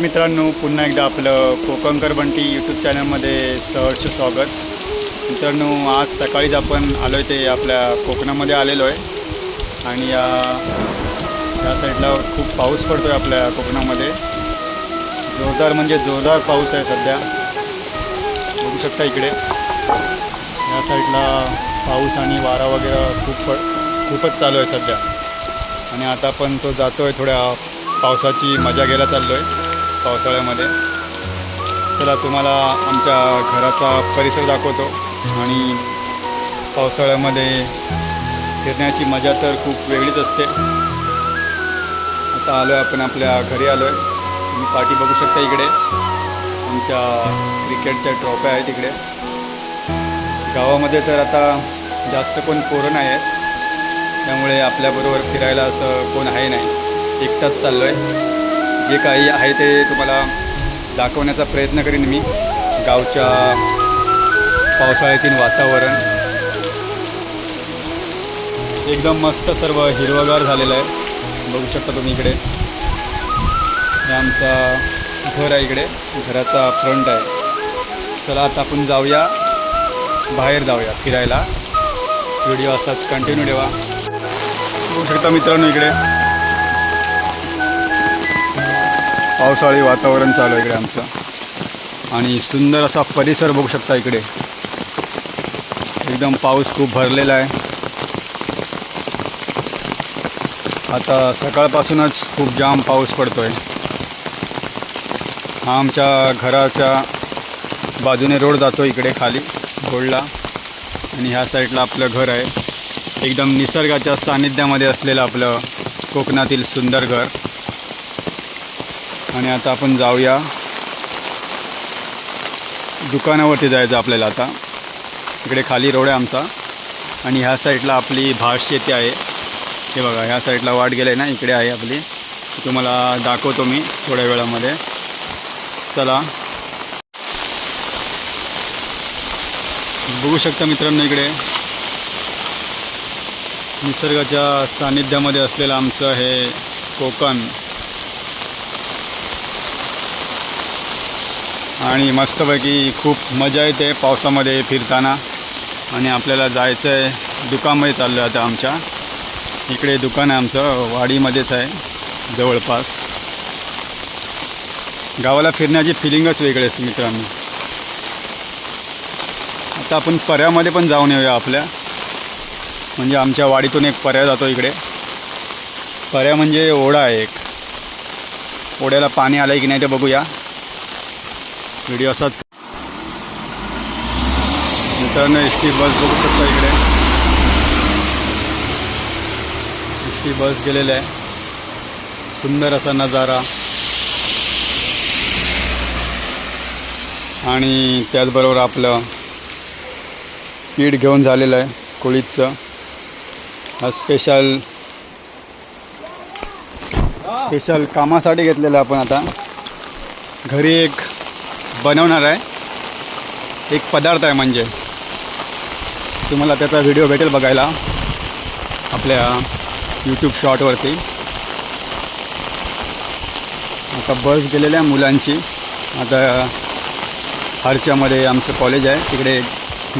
मित्रांनो पुन्हा एकदा आपलं कोकणकर बंटी यूट्यूब चॅनलमध्ये सहर्ष स्वागत. मित्रांनो आज सकाळीच आपण आलो आहे ते आपल्या कोकणामध्ये आलेलो आहे. आणि या या साईडला खूप पाऊस पडतो आहे आपल्या कोकणामध्ये. जोरदार म्हणजे जोरदार पाऊस आहे सध्या. बघू शकता इकडे. या साईडला पाऊस आणि वारा वगैरे खूप पड खूपच चालू आहे सध्या. आणि आता पण तो जातो आहे थोड्या पावसाची मजा घ्यायला चाललो आहे पावसाळ्यामध्ये. चला तुम्हाला आमच्या घराचा परिसर दाखवतो. आणि पावसाळ्यामध्ये फिरण्याची मजा तर खूप वेगळीच असते. आता आलो आहे आपण आपल्या घरी आलो आहे तुम्ही पाठी बघू शकता इकडे. आमच्या क्रिकेटच्या ट्रॉफ्या आहेत इकडे. गावामध्ये तर आता जास्त कोण पोरं नाही आहेत. त्यामुळे आपल्याबरोबर फिरायला असं कोण आहे नाही. एकटाच चाललो आहे जे काही आहे ते तुम्हाला दाखवण्याचा प्रयत्न करीन मी. गावच्या पावसाळ्यातील वातावरण. एकदम मस्त सर्व हिरवगार झालेलं आहे. बघू शकता तुम्ही इकडे. हे आमचा घर आहे इकडे. घराचा फ्रंट आहे. चला आता आपण जाऊया. बाहेर जाऊया फिरायला. व्हिडिओ असाच कंटिन्यू ठेवा. बघू शकता मित्रांनो इकडे. पावसाळी वातावरण चालू आहे इकडे आमचं. आणि सुंदर असा परिसर बघू शकता इकडे. एकदम पाऊस खूप भरलेला आहे. आता सकाळपासूनच खूप जाम पाऊस पडतो आहे हा आमच्या घराच्या बाजूने रोड जातो इकडे खाली रोडला आणि ह्या साईडला आपलं घर आहे. एकदम निसर्गाच्या सान्निध्यामध्ये असलेलं आपलं कोकणातील सुंदर घर. आणि आता आपण जाऊया. दुकानावरती जायचं आपल्याला आता. इकडे खाली रोड आहे आमचा. आणि ह्या साईडला आपली भाष शेती आहे. हे बघा ह्या साईडला वाट गेलं आहे ना इकडे आहे आपली. तुम्हाला दाखवतो मी थोड्या वेळामध्ये. चला. बघू शकता मित्रांनो इकडे. निसर्गाच्या सान्निध्यामध्ये असलेलं आमचं हे कोकण. आणि मस्तपैकी खूप मजा येते पावसामध्ये फिरताना. आणि आपल्याला जायचं आहे दुकानमध्ये चाललं आहे आता आमच्या. इकडे दुकान आहे आमचं वाडीमध्येच आहे जवळपास. गावाला फिरण्याची फिलिंगच वेगळी असते मित्रांनो. आता आपण पर्यामध्ये पण जाऊन येऊया आपल्या. म्हणजे आमच्या वाडीतून एक पर्या जातो इकडे. पर्या म्हणजे ओढा आहे एक. ओढ्याला पाणी आलं आहे की नाही ते बघूया. व्हिडिओ असाच. मित्रांनो एस टी बस बघू शकता इकडे. एस टी बस गेलेलं आहे. सुंदर असा नजारा. आणि त्याचबरोबर आपलं पीठ घेऊन झालेलं आहे कोळीचं हा स्पेशल स्पेशल कामासाठी घेतलेलं आपण आता. घरी एक बनवणार आहे. एक पदार्थ आहे म्हणजे. तुम्हाला त्याचा व्हिडिओ भेटेल बघायला. आपल्या यूट्यूब शॉर्टवरती आता बस गेलेल्या मुलांची. आता हरच्यामध्ये आमचं कॉलेज आहे. तिकडे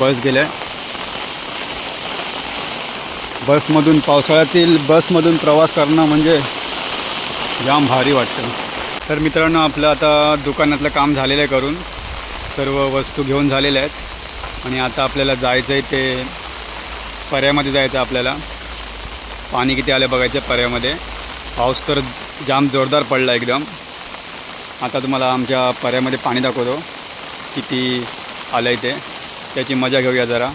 बस गेलं. आहे बसमधून पावसाळ्यातील बसमधून प्रवास करणं म्हणजे जाम भारी वाटतं. तर मित्रांनो आपलं आता दुकानातलं काम झालेलं आहे करून. सर्व वस्तू घेऊन झालेल्या आहेत. आणि आता आपल्याला जायचं आहे ते पर्यामध्ये जायचं आहे आपल्याला. पाणी किती आलं बघायचं आहे पर्यामध्ये. पाऊस तर जाम जोरदार पडला एकदम. आता तुम्हाला आमच्या पर्यामध्ये पाणी दाखवतो. किती आलं आहे ते. त्याची मजा घेऊया जरा.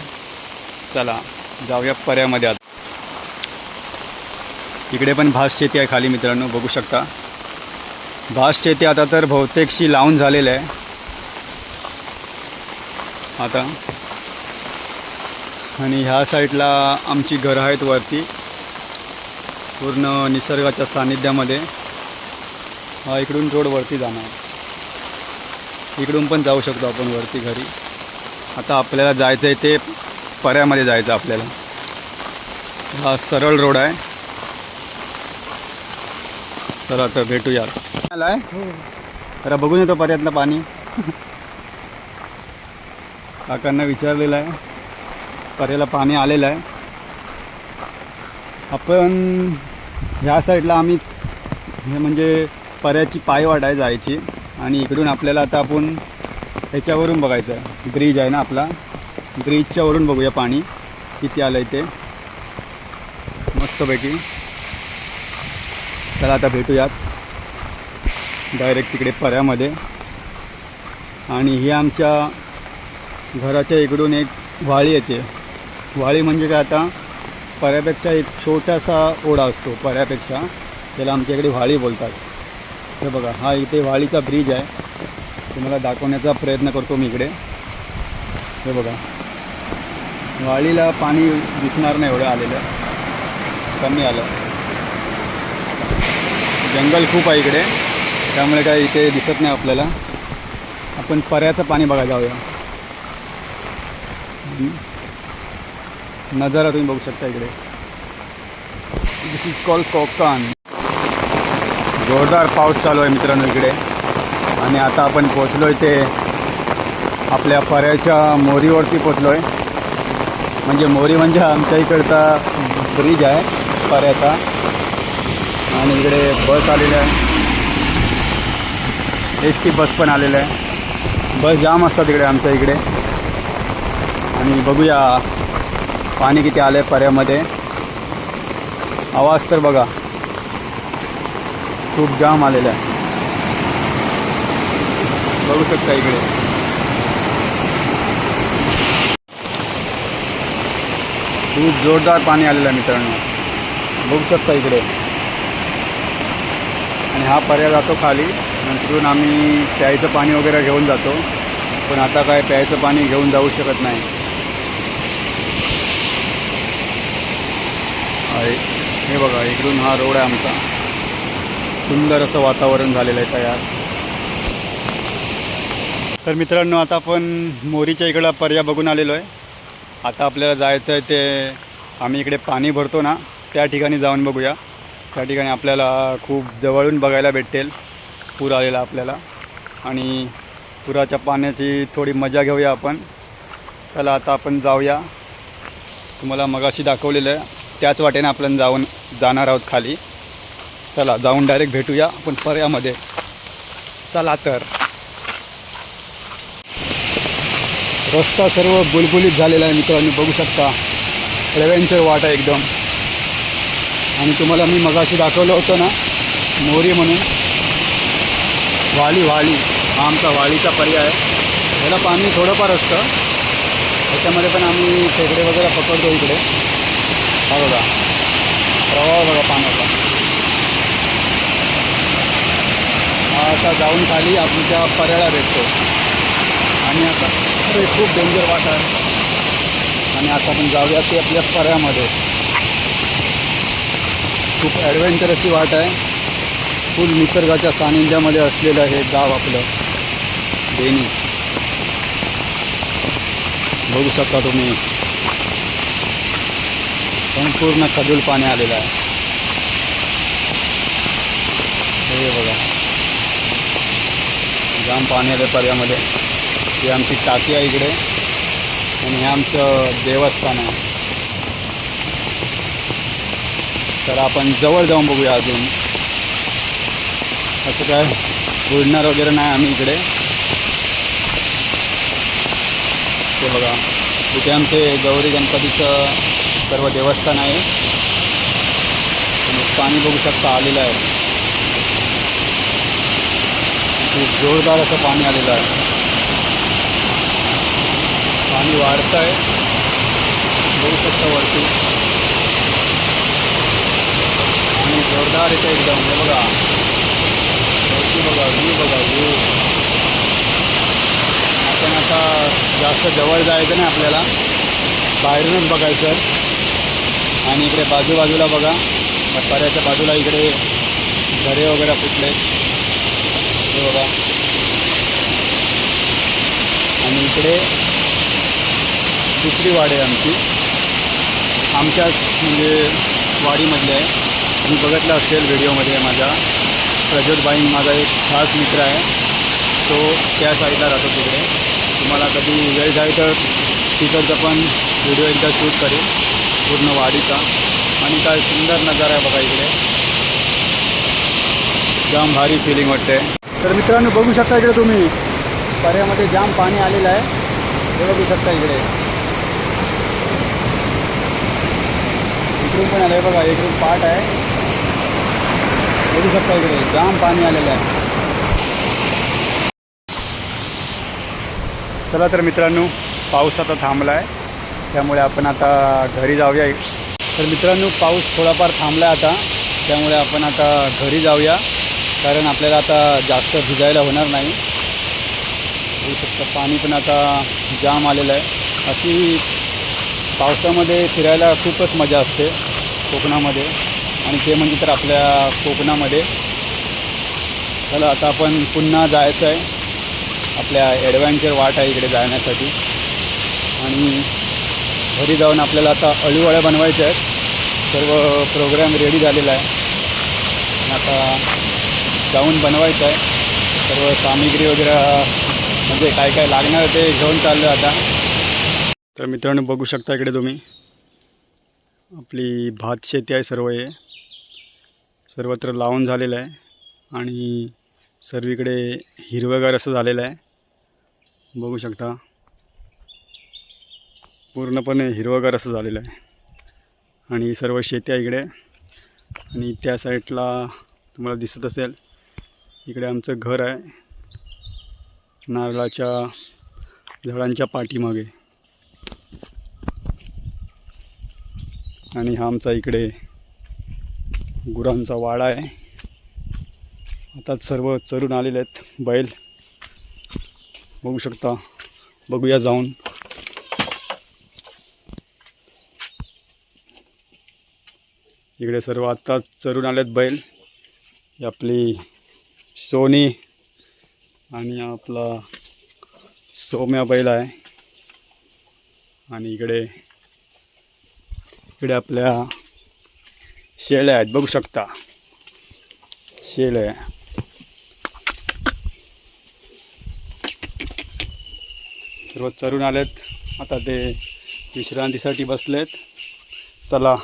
चला जाऊया पर्यामध्ये आता. इकडे पण भात शेती आहे खाली मित्रांनो बघू शकता. भात शेती आता तर बहुतेकशी लावून झालेलं आहे. आता. आणि ह्या साईडला आमची घरं आहेत वरती. पूर्ण निसर्गाच्या सानिध्यामध्ये. हा इकडून रोड वरती जाणार. इकडून पण जाऊ शकतो आपण वरती घरी. आता आपल्याला जायचं आहे ते पर्यामध्ये जायचं आपल्याला. हा सरळ रोड आहे. चला तर भेटूया आलाय? जरा बघून येतो पर्यंत पाणी. काकांना विचारलेलं आहे. पर्याला पाणी आलेलं आहे. आपण ह्या साईडला आम्ही हे म्हणजे पर्याची पायवाट आहे जायची आणि इकडून आपल्याला आता आपण ह्याच्यावरून बघायचं आहे. ब्रिज आहे ना आपला. ब्रिजच्या वरून बघूया पाणी. किती आलं आहे ते. मस्तपैकी. चला आता भेटूयात. डायरेक्ट तिकडे पर्यामध्ये. आणि ही आमच्या घराच्या इकडून एक वाळी येते. वाळी म्हणजे काय आता? पर्यापेक्षा एक छोटासा ओढा असतो पर्यापेक्षा. त्याला आमच्या इकडे व्हाळी बोलतात. हे बघा हा इथे व्हाळीचा ब्रिज आहे. तुम्हाला दाखवण्याचा प्रयत्न करतो मी इकडे. हे बघा. वाळीला पाणी दिसणार नाही एवढं आलेलं. कमी आलं. जंगल खूप आहे इकडे. त्यामुळे काय इथे दिसत नाही आपल्याला. आपण पर्याचं पाणी बघायला जाऊया. नजारा तुम्ही बघू शकता इकडे. दिस इज कॉल कोकण जोरदार पाऊस चालू आहे मित्रांनो इकडे. आणि आता आपण पोचलो आहे ते आपल्या पर्याच्या मोरीवरती पोचलो आहे म्हणजे मोरी म्हणजे आमच्या इकडचा ब्रिज आहे पर्याचा आणि इकडे बस आलेली आहे. एस टी बस पण आलेलं आहे. बस जाम असतात इकडे आमच्या इकडे. आणि बघूया पाणी किती आलं आहे पर्यामध्ये. आवाज तर बघा. खूप जाम आलेला आहे. बघू शकता इकडे. खूप जोरदार पाणी आलेलं आहे मित्रांनो. बघू शकता इकडे. आणि हा पर्याय जातो खाली. नंतरून आम्ही प्यायचं पाणी वगैरे घेऊन जातो. पण आता काय प्यायचं पाणी घेऊन जाऊ शकत नाही. हे बघा इकडून हा रोड आहे आमचा. सुंदर असं वातावरण झालेलं आहे तयार. तर मित्रांनो आता आपण मोरीच्या इकडं पर्याय बघून आलेलो आहे. आता आपल्याला जायचं आहे ते आम्ही इकडे पाणी भरतो ना त्या ठिकाणी जाऊन बघूया. त्या ठिकाणी आपल्याला खूप जवळून बघायला भेटेल. पूर आलेला आपल्याला. आणि पुराच्या पाण्याची थोडी मजा घेऊया आपण. चला आता आपण जाऊया. तुम्हाला मगाशी दाखवलेलं आहे. त्याच वाटेने आपण जाऊन जाणार आहोत खाली. चला जाऊन डायरेक्ट भेटूया आपण पर्यामध्ये. चला तर. रस्ता सर्व बुलबुलीत झालेला आहे मित्रांनो बघू शकता. ॲडव्हेंचर वाट आहे एकदम. आणि तुम्हाला मी मगाशी दाखवलं होतं ना मोरी म्हणून. वाली वाली. हा आमचा वालीचा पर्याय आहे. याला पाणी थोडंफार असतं. त्याच्यामध्ये पण आम्ही खेकडे वगैरे पकडतो इकडे. हा बघा. प्रवाह बघा पाण्याचा. हा आता जाऊन खाली आमच्या पर्याला भेटतो. आणि आता खूप डेंजर वाट आहे. आणि आता आपण जाऊया ते आपल्या पर्यामध्ये. खूप ॲडव्हेंचर अशी वाट आहे. फुल निसर्गाच्या सानिध्यामध्ये असलेलं हे गाव आपलं देणी बघू शकता तुम्ही. संपूर्ण खजूल पाणी आलेलं आहे. हे बघा. जाम पाणी आलं पर्यामध्ये. ही आमची टाकी आहे इकडे. आणि हे आमचं देवस्थान आहे. तर आपण जवळ जाऊन बघूया अजून. असं काय बुडणार वगैरे नाही आम्ही इकडे. ते बघा इथे आमचे गौरी गणपतीचं सर्व देवस्थान आहे. पाणी बघू शकता आलेलं आहे. खूप जोरदार असं पाणी आलेलं आहे. पाणी वाढतं आहे बघू शकता वरती. आणि जोरदार येतं एकदम. हे बघा. वरती बघा व्ह्यू बघा व्ह्यू आपण आता जास्त जवळ जायचं नाही आपल्याला. बाहेरूनच बघायचं. आणि इकडे बाजूबाजूला बघा. बऱ्याच्या बाजूला इकडे झरे वगैरे फुटले. हे बघा. आणि इकडे दुसरी वाडी आहे आमची. आमच्याच म्हणजे वाडीमधली आहे. तुम्ही बघितलं असेल व्हिडिओमध्ये माझ्या प्रज्योत माझा एक खास मित्र आहे. तो त्या साईडला राहतो तिकडे. तुम्हाला कधी वेळ झाली तर तिकडचा पण व्हिडिओ एकदा शूट करेल पूर्ण वाडीचा. आणि काय सुंदर नजारा आहे बघा इकडे. जाम भारी फिलिंग वाटते तर मित्रांनो बघू शकता इकडे तुम्ही. पर्यामध्ये जाम पाणी आलेलं आहे. हे बघू शकता इकडे. इकडून पण आलं आहे बघा इकडून पाट आहे. बघू शकता इकडे जाम पाणी आलेलं आहे. चला तर मित्रांनो पाऊस आता थांबला आहे त्यामुळे आपण आता घरी जाऊया. तर मित्रांनो पाऊस थोडाफार थांबला आहे आता त्यामुळे आपण आता घरी जाऊया कारण आपल्याला आता जास्त भिजायला होणार नाही. होऊ शकतं पाणी पण आता जाम आलेलं आहे. अशी पावसामध्ये फिरायला खूपच मजा असते कोकणामध्ये. आणि ते म्हणजे तर आपल्या कोकणामध्ये. चला आता आपण पुन्हा जायचं आहे आपल्या ॲडव्हेंचर वाट आहे इकडे जाण्यासाठी. आणि घरी जाऊन आपल्याला आता अळीवळ्या बनवायच्या आहेत. सर्व प्रोग्राम रेडी झालेला आहे. आता जाऊन बनवायचं आहे. सर्व सामग्री वगैरे म्हणजे काय काय लागणार ते घेऊन चाललं आहे आता. तर मित्रांनो बघू शकता इकडे तुम्ही. आपली भात शेती आहे सर्व हे. सर्वत्र लावून झालेलं आहे. आणि सर्वीकडे हिरवगार असं झालेलं आहे. बघू शकता. पूर्णपणे हिरवगार असं झालेलं आहे. आणि सर्व शेती आहे इकडे. आणि त्या साईडला तुम्हाला दिसत असेल इकडे आमचं घर आहे. नारळाच्या झाडांच्या पाठीमागे. आणि हा आमचा इकडे गुरांचा वाडा आहे. आता सर्व चरून आलेले आहेत. बैल बघू शकता. बघूया जाऊन. इकडे सर्व आत्ताच चरून आलेत बैल. आपली सोनी आणि आपला सोम्या बैल आहे. आणि इकडे इकडे आपल्या शेळ्या आहेत बघू शकता. शेळ्या. आहे सर्व चरून आलेत. आता ते विश्रांतीसाठी बसलेत. चला.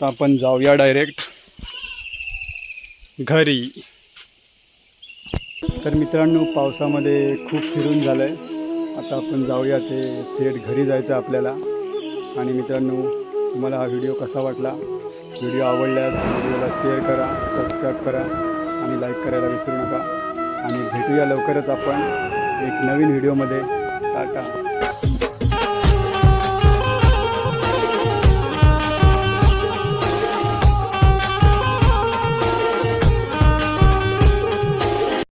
तर आपण जाऊया डायरेक्ट घरी. तर मित्रांनो पावसामध्ये खूप फिरून झालं आहे आता आपण जाऊया ते थेट घरी जायचं आपल्याला. आणि मित्रांनो तुम्हाला हा व्हिडिओ कसा वाटला? व्हिडिओ आवडल्यास व्हिडिओला शेअर करा सबस्क्राईब करा आणि लाईक करायला विसरू नका. आणि भेटूया लवकरच आपण एक नवीन व्हिडिओमध्ये. टाटा.